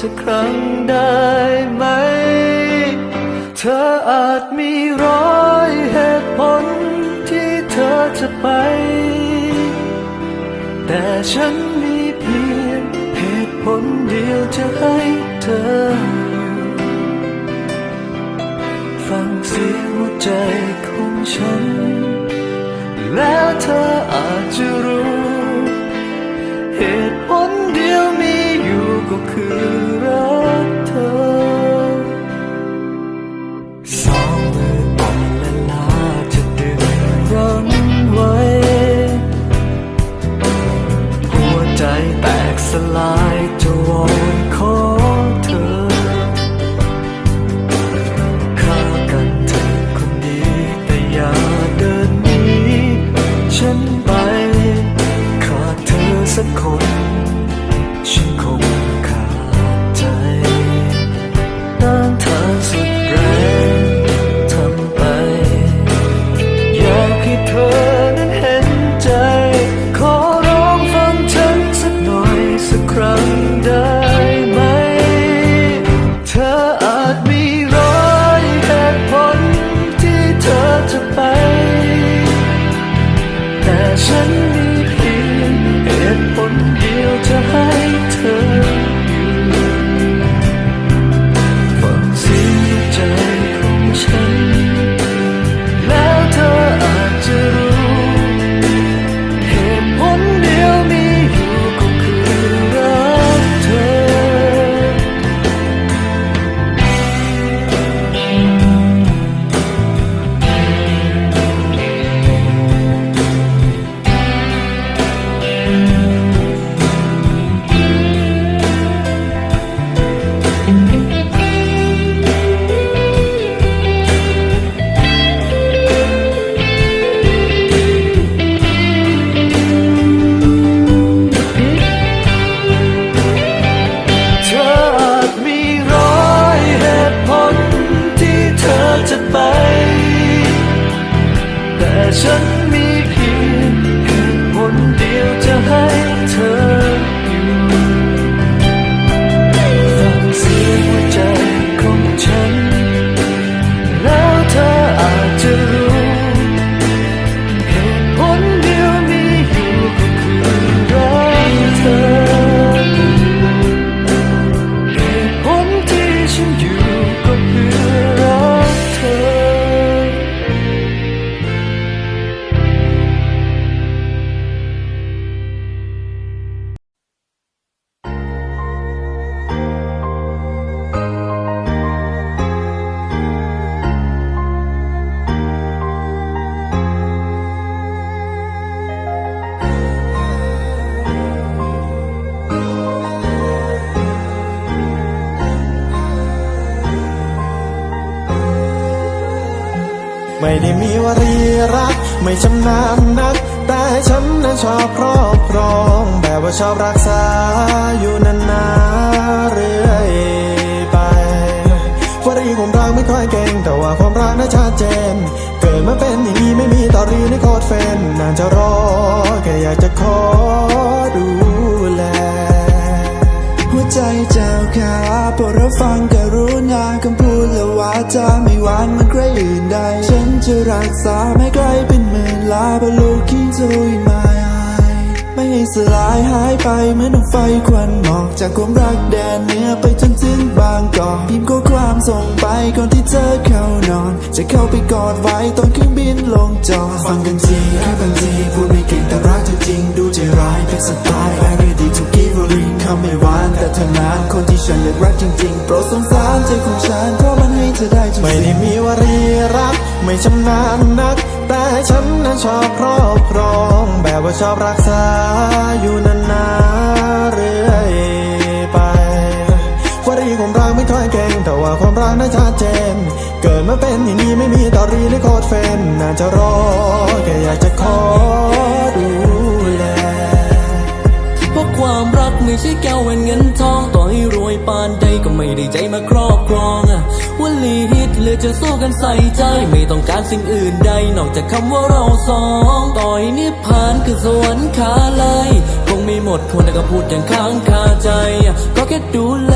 สักครั้งได้ไหม เธออาจมีร้อยเหตุผลที่เธอจะไป แต่ฉันมีเพียงเหตุผลเดียวจะให้เธออยู่ฟังเสียงหัวใจของฉัน แล้วเธออาจจะรู้เหตุผลเดียวมีอยู่ก็คือ รั ไม่ได้มีวรีรัก ไม่ชำนาญนัก แต่ฉันนั้นชอบครอบครอง แบบว่าชอบรักษาอยู่นานๆเรื่อยไปวรีผมรักไม่ค่อยเก่ง แต่ว่าความรักน่าชัดเจน เกิดมาเป็นอย่างนี้ไม่มีต่อรีในโคตรเฟนนานจะรอแค่อยากจะขอดูแล หัวใจเจ้าขาโปรดรับฟังกรุณาคำพูดและวาจาไม่หวานเหมันใครอื่นใด จะรักษาไม่ไกลเป็นหมื่นลาบนโลกที่เธออยู่มาไม่ให้สลายหายไปเหมือนดวงไฟควันหมอกจากความรักแดนเหนือไปจนถึงบางกอกพิมพ์ข้อความส่งไปก่อนที่เธอเข้านอน จะเข้าไปกอดไว้ตอนเครื่องบินลงจอดฟังกันทีแค่บางทีพูดไม่เก่งแต่รักเธอจริงดูใจร้ายเป็นสไตล์ I ready to give a ring คำไม่หวานแต่เธอนั้นคนที่ฉันอยากรักจริงๆโปรดสงสารใจของฉันเพราะมัน เธอได้ทุกสิ่งไม่ได้มีวรีรัก ไม่ชำนาญนัก แต่ฉันนั้นนั้นชอบครอบครอง แบบว่าชอบรักษาอยู่นานๆเรื่อยไปวลีความรักไม่ค่อยเก่ง แต่ว่าความรักน่าชัดเจน เกิดมาเป็นอย่างนี้ไม่มีตอรีหรือโคตรเฟนน่าจะรอแค่อยากจะขอดูแลเพราะความรักไม่ใช่แก้วแหวนเงินทองต่อให้รวยปานใดก็ไม่ได้ใจมาครอบครอง อะวลีฮิตเลยจะสู้กันใส่ใจ ไม่ต้องการสิ่งอื่นใด นอกจากคำว่าเราสอง ต่อยนิพพานคือสวรรค์ขาเลยคงไม่หมดคนแต่ก็พูดอย่างค้างคาใจ ก็แค่ดูแล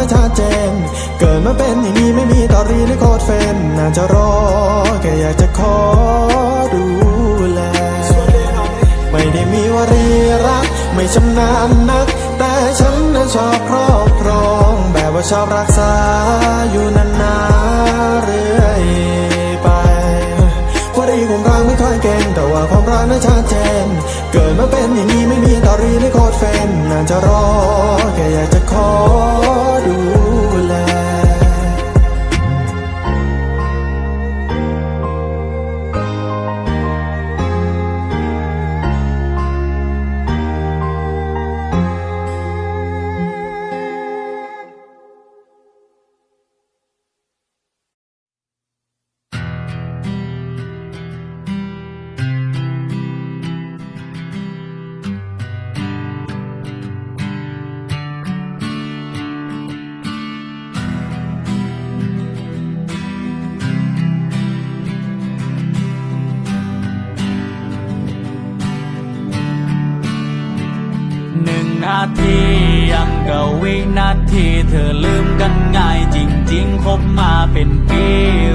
น่าชัดเจน เกิดมาเป็นอย่างนี้ไม่มีตอรีหรือโคตรเฟนน่าจะรอแค่อยากจะขอดูแล ไม่ได้มีวรีรัก ไม่ชำนาญนัก แต่ฉันนั้นชอบครอบครอง แบบว่าชอบรักษาอยู่นานๆเรื่อยไป ความรักไม่ค่อยเก่งแต่ว่าความรักนั้นชัดเจน เกิดมาเป็นอย่างนี้ไม่มีตอรีหรือโคตรเฟนน่าจะรอแค่อยากจะขอดู ยังกับวินาทีเธอลืมกันง่ายจริงๆ คบมาเป็นปี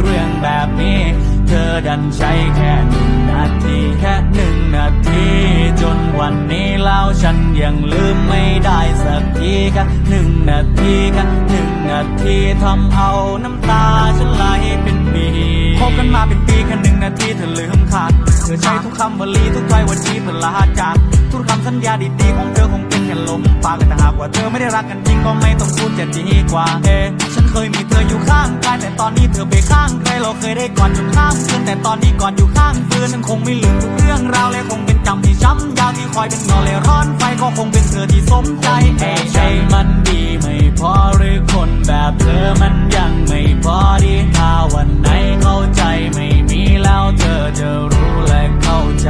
เรื่องแบบนี้ เธอดันใช้แค่หนึ่งนาทีแค่หนึ่งนาที จนวันนี้แล้วฉันยังลืมไม่ได้สักทีแค่หนึ่งนาทีแค่หนึ่งนาทีทำเอาน้ำตาฉันไหลเป็นปี คบกันมาเป็นปีแค่หนึ่งนาทีเธอลืมขาดเธอใช้ทุกคำวลีทุกถ้อยวันที่เพื่อลาจากทุกคำสัญญาดีๆของเธอคงเป็นแค่ลมปากแต่หากว่าเธอไม่ได้รักกันจริงก็ไม่ต้องพูดจะดีกว่าเอ๊ฉันเคยมีเธออยู่ข้างกายแต่ตอนนี้เธอไปข้างใครเราเคยได้กอดจนข้ามคืนแต่ตอนนี้กอดอยู่ข้างฟืนฉันคงไม่ลืมทุกเรื่องราวและคงเป็น จำที่ช้ำยาวที่คอยเป็นเงาเลยร้อนไฟก็คงเป็นเธอที่สมใจเอ๊ะใช่มันดีไม่พอหรือคนแบบเธอมันยังไม่พอดีถ้าวันไหนเข้าใจไม่มีแล้วเธอจะรู้และเข้าใจ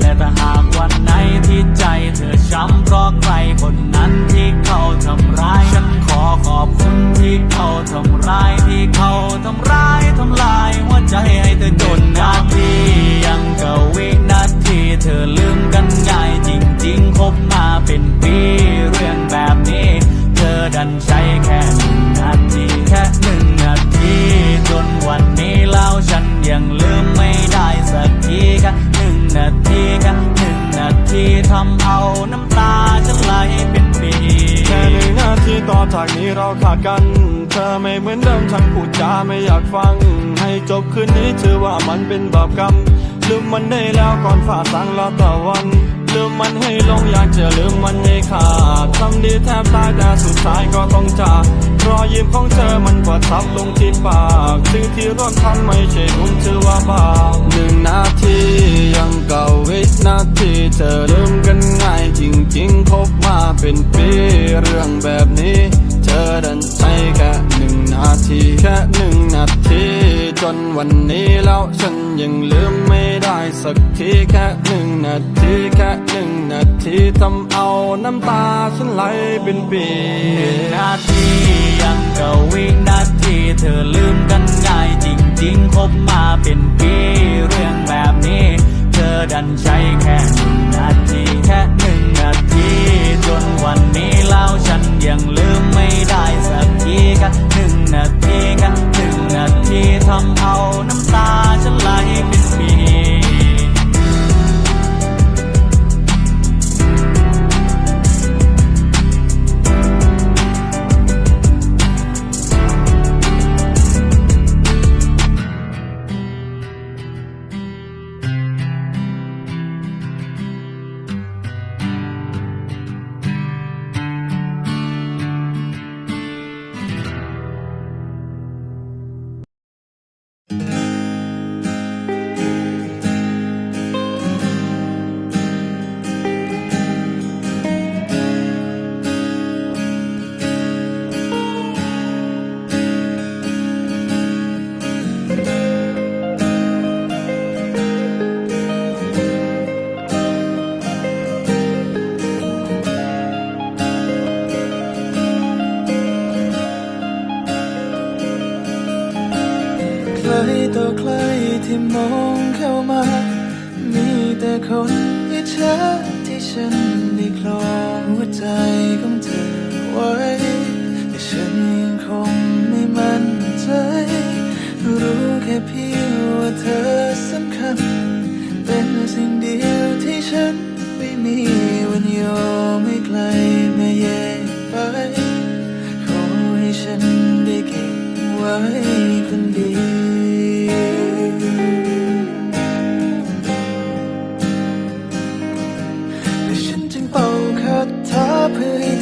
และถ้าหากวันไหนที่ใจเธอช้ำเพราะใครคนนั้นที่เขาทำร้าย ฉันขอขอบคุณที่เขาทำร้ายที่เขาทำร้ายทำลายหัวใจให้เธอจนนาทียังกับวินาทีเธอลืมกันง่ายจริงๆ คบมาเป็นปีเรื่องแบบนี้ เธอดันใช้แค่หนึ่งนาทีแค่หนึ่งนาทีจนวันนี้แล้วฉันยังลืมไม่ได้สักทีแค่หนึ่งนาทีแค่หนึ่งนาทีทำเอาน้ำตาฉันไหลเป็นปีแค่หนึ่งนาทีต่อจากนี้เราขาดกัน เธอไม่เหมือนเดิมฉันพูดจาไม่อยากฟัง ให้จบคืนนี้ถือว่ามันเป็นบาปกรรม ลืมมันได้แล้วก่อนฝ่าสังแล้วตะวัน ลืมมันให้ลงอยากจะลืมมันให้ขาดทำดีแทบตายแต่สุดท้ายก็ต้องจากรอยยิ้มของเธอมันกดทับลงที่ปากสิ่งที่ร่วมทำไม่ใช่บุญถือว่าบาปหนึ่งนาทียังเก่าวินาทีเธอลืมกันง่ายจริงๆคบมาเป็นปีเรื่องแบบนี้ เธอดันใช้แค่หนึ่งนาทีแค่หนึ่งนาที จนวันนี้แล้วฉันยังลืม สักทีแค่หนึ่งนาทีแค่หนึ่งนาทีทำเอาน้ำตาฉันไหลเป็นปีหนึ่งนาทียังกับวินาทีเธอลืมกันง่ายจริงๆคบมาเป็นปีเรื่องแบบนี้ เธอดันใช้แค่หนึ่งนาทีแค่หนึ่งนาทีจนวัน ที่มองเข้ามา มีแต่คนอิจฉาที่ฉันได้คลอหัวใจของเธอไว้ แต่ฉันยังคงไม่มั่นใจ รู้แค่เพียงว่าเธอสำคัญ เป็นสิ่งเดียวที่ฉันไม่มีวันยอมให้ใครมาแยกไป ขอให้ฉันได้เก็บไว้คน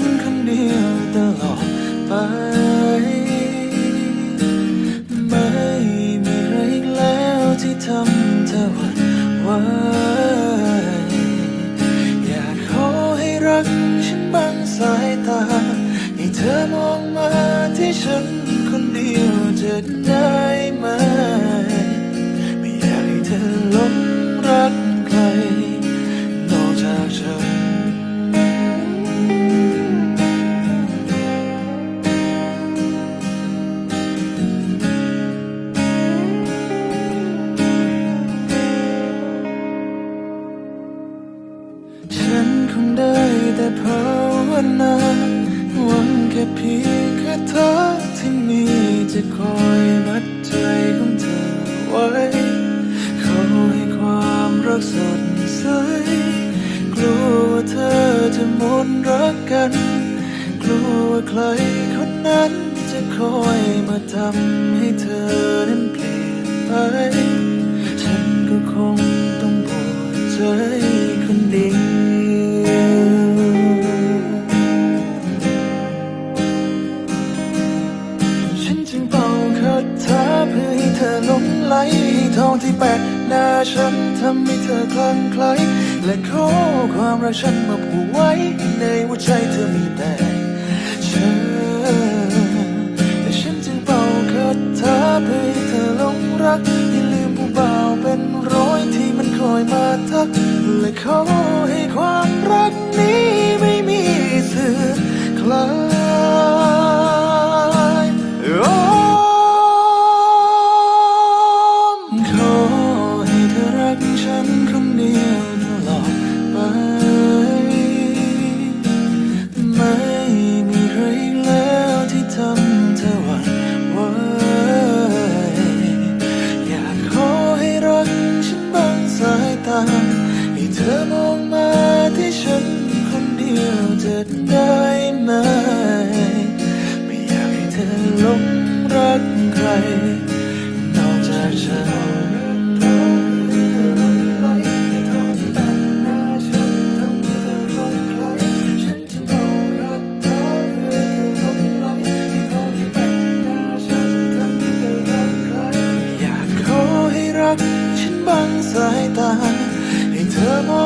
นคนเดียวตลอดไป ไม่มีใครอีกแล้วที่ทำเธอหวั่นไหวอยากขอให้รักฉันบางสายตา ให้เธอมองมาที่ฉันคนเดียวจะได้ไหม ไม่อยากให้เธอหลง จะคอยมัดใจของเธอไว้ขอให้ความรักสดใส กลัวว่าเธอจะหมดรักกัน กลัวว่าใครคนนั้นจะคอยมาทำให้เธอนั้นเปลี่ยนไป ฉันก็คงต้องปวดใจ ทองที่แปะหน้าฉันทำให้เธอคลั่งไคล้และขอความรักฉันมาผูกไว้ ในหัวใจเธอมีแต่เธอและฉันจึงเป่าคาถาเพื่อให้เธอหลงรักให้ลืมผู้บ่าวเป็นร้อยที่มันคอยมาทัก และขอให้ความายตาให้เธอมอง